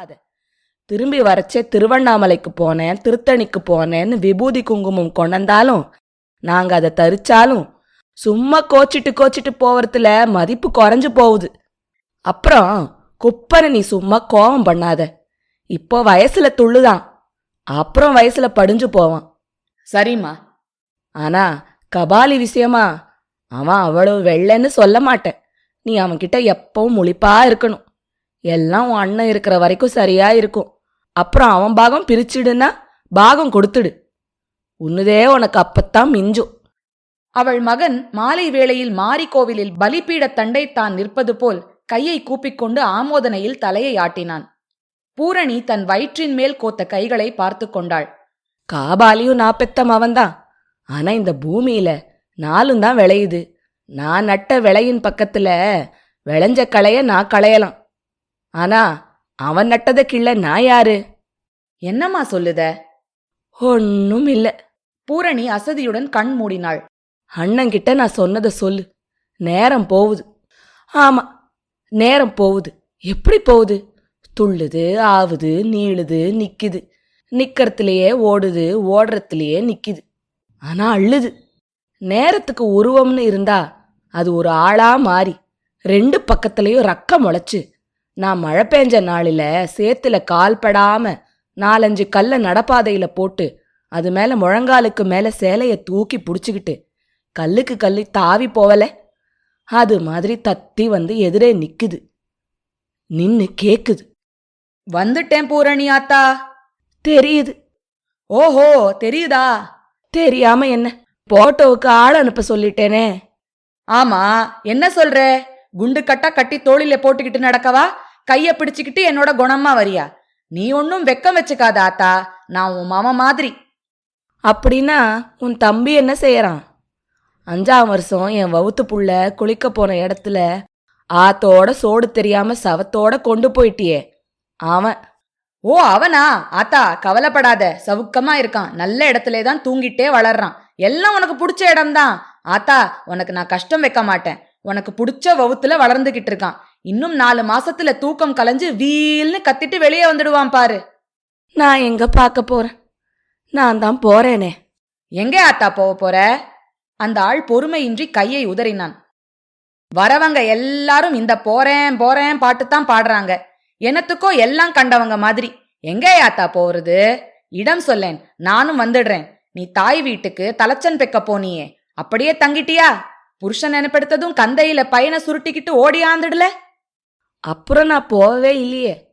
போகாத திரும்பி வரச்சே திருவண்ணாமலைக்கு போனேன் திருத்தணிக்கு போனேன்னு விபூதி குங்குமம் கொண்டாந்தாலும் நாங்க அதை தரிச்சாலும் சும்மா கோச்சிட்டு கோச்சிட்டு போவதுல மதிப்பு குறைஞ்சு போகுது. அப்புறம் குப்பனை நீ சும்மா கோவம் பண்ணாத. இப்போ வயசுல துள்ளுதான். அப்புறம் வயசுல படிஞ்சு போவான். சரிம்மா. ஆனா கபாலி விஷயமா அவன் அவ்வளவு வெள்ளைன்னு சொல்ல மாட்டேன். நீ அவன்கிட்ட எப்பவும் முழிப்பா இருக்கணும். எல்லாம் உன் அண்ணன் இருக்கிற வரைக்கும் சரியா இருக்கும். அப்புறம் அவன் பாகம் பிரிச்சிடுன்னா பாகம் கொடுத்துடு. உன்னுதே உனக்கு அப்பத்தான் மிஞ்சும். அவள் மகன் மாலை வேளையில் மாரி கோவிலில் தண்டை தான் நிற்பது போல் கையை கூப்பிக்கொண்டு ஆமோதனையில் தலையை ஆட்டினான். பூரணி தன் வயிற்றின் மேல் கோத்த கைகளை பார்த்து கொண்டாள். காபாலியும் நான் பெத்த மவன்தான் ஆனா இந்த பூமியில நாலும் தான் விளையுது. நான் நட்ட விளையின் பக்கத்துல விளைஞ்ச களைய நான் களையலாம். ஆனா அவன் நட்டதை கிள்ள நான் யாரு? என்னம்மா சொல்லுத? ஒன்னும் இல்ல பூரணி அசதியுடன் கண் மூடினாள். அண்ணங்கிட்ட நான் சொன்னதை சொல்லு. நேரம் போகுது ஆமா நேரம் போகுது எப்படி போகுது துள்ளுது ஆவுது நீளுது நிக்குது. நிக்கறதுலயே ஓடுது ஓடுறதுலயே நிக்குது. ஆனா அள்ளுது. நேரத்துக்கு உருவம்னு இருந்தா அது ஒரு ஆளா மாறி ரெண்டு பக்கத்துலயும் ரக்கம் முளைச்சு நான் மழை பெஞ்ச நாளில் சேத்துல கால் படாம நாலஞ்சு கல்லை நடப்பாதையில போட்டு அது மேல முழங்காலுக்கு மேல சேலைய தூக்கி புடிச்சுக்கிட்டு கல்லுக்கு கல்லு தாவி போவல. அது மாதிரி தத்தி வந்து எதிரே நிக்குது. நின்னு கேக்குது. வந்துட்டேன் பூரணி ஆத்தா. தெரியுது. ஓஹோ தெரியுதா? தெரியாம என்ன? போட்டோவுக்கு ஆள் அனுப்ப சொல்லிட்டேனே. ஆமா என்ன சொல்ற? குண்டு கட்டா கட்டி தோளில போட்டுக்கிட்டு நடக்கவா? கைய பிடிச்சுக்கிட்டு என்னோட குணமா வரியா? நீ ஒன்னும் வெக்கம் வச்சுக்காத ஆத்தா. நான் உன் மாமா மாதிரி. அப்படின்னா உன் தம்பி என்ன செய்யறான்? அஞ்சாம் வருஷம் என் வவுத்து புள்ள குளிக்க போன இடத்துல ஆத்தோட சோடு தெரியாம சவத்தோட கொண்டு போயிட்டியே. அவன். ஓ அவனா? ஆத்தா கவலைப்படாத. சவுக்கமா இருக்கான். நல்ல இடத்துல தான் தூங்கிட்டே வளர்றான். எல்லாம் உனக்கு பிடிச்ச இடம்தான். ஆத்தா உனக்கு நான் கஷ்டம் வைக்க மாட்டேன். உனக்கு பிடிச்ச வவுத்துல வளர்ந்துகிட்டு இருக்கான். இன்னும் நாலு மாசத்துல தூக்கம் கலைஞ்சு வீல்னு கத்திட்டு வெளியே வந்துடுவான் பாரு. நான் எங்க பார்க்க போறேன்? நான் தான் போறேனே. எங்கே ஆத்தா போக போற? அந்த ஆள் பொறுமையின்றி கையை உதறினான். வரவங்க எல்லாரும் இந்த போறேன் போறேன் பாட்டுத்தான் பாடுறாங்க. என்னத்துக்கோ எல்லாம் கண்டவங்க மாதிரி. எங்கே ஆத்தா போறது? இடம் சொல்லேன் நானும் வந்துடுறேன். நீ தாய் வீட்டுக்கு தலைச்சன் பெக்க போனியே. அப்படியே தங்கிட்டியா? புருஷன் நினைப்படுத்ததும் கந்தையில பையனை சுருட்டிக்கிட்டு ஓடியாந்துடல? அப்புறம் நான் போகவே இல்லையே.